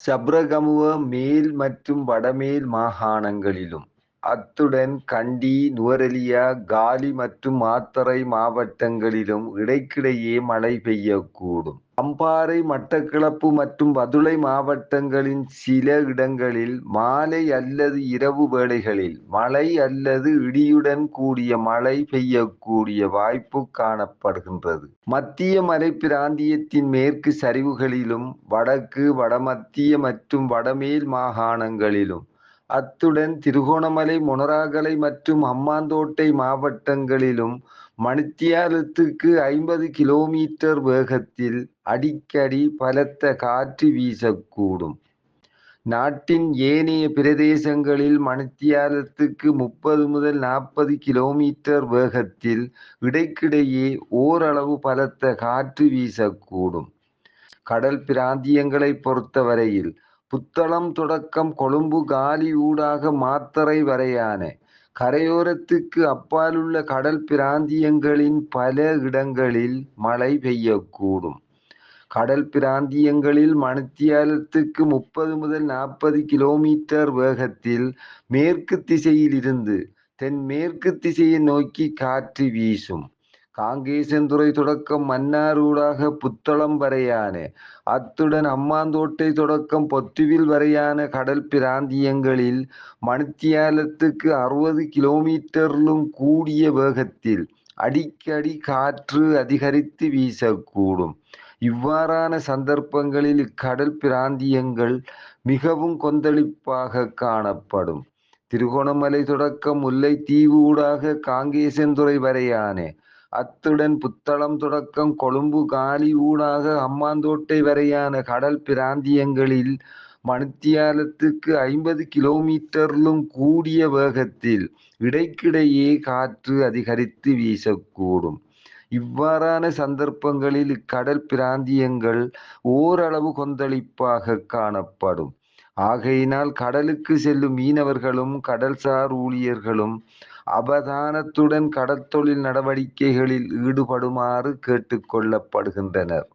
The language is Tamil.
சப்ரகமுவ மேல் மற்றும் வடமேல் மாகாணங்களிலும். அத்துடன் கண்டி நுவரெலியா காலி மற்றும் மாத்தறை மாவட்டங்களிலும் இடைக்கிடையே மழை பெய்யக்கூடும். அம்பாறை மட்டக்களப்பு மற்றும் பதுளை மாவட்டங்களின் சில இடங்களில் மாலை அல்லது இரவு வேளைகளில் மழை அல்லது இடியுடன் கூடிய மழை பெய்யக்கூடிய வாய்ப்பு காணப்படுகின்றது. மத்திய மலை பிராந்தியத்தின் மேற்கு சரிவுகளிலும் வடக்கு வடமத்திய மற்றும் வடமேல் மாகாணங்களிலும் அத்துடன் திருகோணமலை மொனராகலை மற்றும் அம்மாந்தோட்டை மாவட்டங்களிலும் மணித்தியாலத்துக்கு ஐம்பது கிலோமீட்டர் வேகத்தில் அடிக்கடி பலத்த காற்று வீசக்கூடும். நாட்டின் ஏனைய பிரதேசங்களில் மணித்தியாலத்துக்கு முப்பது முதல் நாற்பது கிலோமீட்டர் வேகத்தில் இடைக்கிடையே ஓரளவு பலத்த காற்று வீசக்கூடும். கடல் பிராந்தியங்களை பொறுத்தவரையில் புத்தளம் தொடக்கம் கொழும்பு காலி ஊடாக மாத்தறை வரையான. கரையோரத்துக்கு அப்பாலுள்ள கடல் பிராந்தியங்களின் பல இடங்களில் மழை பெய்யக்கூடும். கடல் பிராந்தியங்களில் மணித்தியாலத்துக்கு முப்பது முதல் நாற்பது கிலோமீட்டர் வேகத்தில் மேற்கு திசையில் இருந்து தென்மேற்கு திசையை நோக்கி காற்று வீசும். காங்கேசந்துறை தொடக்கம் மன்னாரூடாக புத்தளம் வரையான. அத்துடன் அம்மாந்தோட்டை தொடக்கம் பொத்துவில் வரையான கடல் பிராந்தியங்களில் மணித்தியாலத்துக்கு அறுபது கிலோமீட்டரிலும் கூடிய வேகத்தில் அடிக்கடி காற்று அதிகரித்து வீசக்கூடும். இவ்வாறான சந்தர்ப்பங்களில் இக்கடல் பிராந்தியங்கள் மிகவும் கொந்தளிப்பாக காணப்படும். திருகோணமலை தொடக்கம் முல்லைத்தீவு ஊடாக காங்கேசன்துறை வரையான. அத்துடன் புத்தளம் தொடக்கம் கொழும்பு காலி ஊடாக அம்மாந்தோட்டை வரையான கடல் பிராந்தியங்களில் மணித்தியாலத்துக்கு ஐம்பது கிலோமீட்டரிலும் கூடிய வேகத்தில் இடைக்கிடையே காற்று அதிகரித்து வீசக்கூடும். இவ்வாறான சந்தர்ப்பங்களில் இக்கடல் பிராந்தியங்கள் ஓரளவு கொந்தளிப்பாக காணப்படும். ஆகையினால் கடலுக்கு செல்லும் மீனவர்களும் கடல்சார் ஊழியர்களும் அவதானத்துடன் கடற்தொழில் நடவடிக்கைகளில் ஈடுபடுமாறு கேட்டுக்கொள்ளப்படுகின்றனர்